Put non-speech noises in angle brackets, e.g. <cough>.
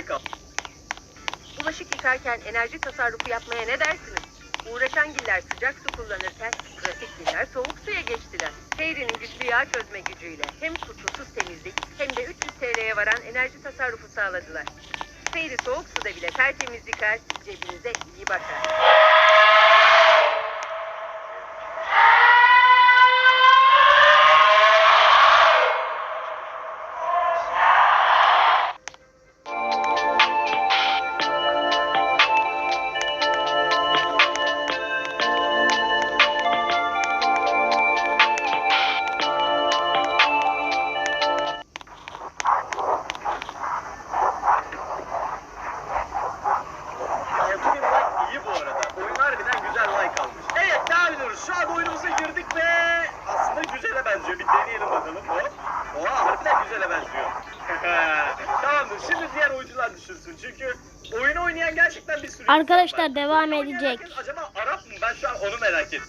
harika. Bulaşık yıkarken enerji tasarrufu yapmaya ne dersiniz? Uğraşan giller sıcak su kullanırken pratik giller soğuk suya geçtiler. Peyri'nin güçlü yağ çözme gücüyle hem kusursuz temizlik hem de 300 TL'ye varan enerji tasarrufu sağladılar. Peyri soğuk suda bile tertemiz yıkar, cebinize iyi bakar. Harbiden güzel like almış. Evet devam ediyoruz. Şu an oyunumuza girdik ve aslında güzele benziyor. Bir deneyelim bakalım. Hop. Oha harbiden güzele benziyor. <laughs> Tamamdır. Şimdi diğer oyuncular düşünsün. Çünkü oyunu oynayan gerçekten bir sürü insan Arkadaşlar devam Oyunu edecek. acaba Arap mı? Ben şu an onu merak ettim.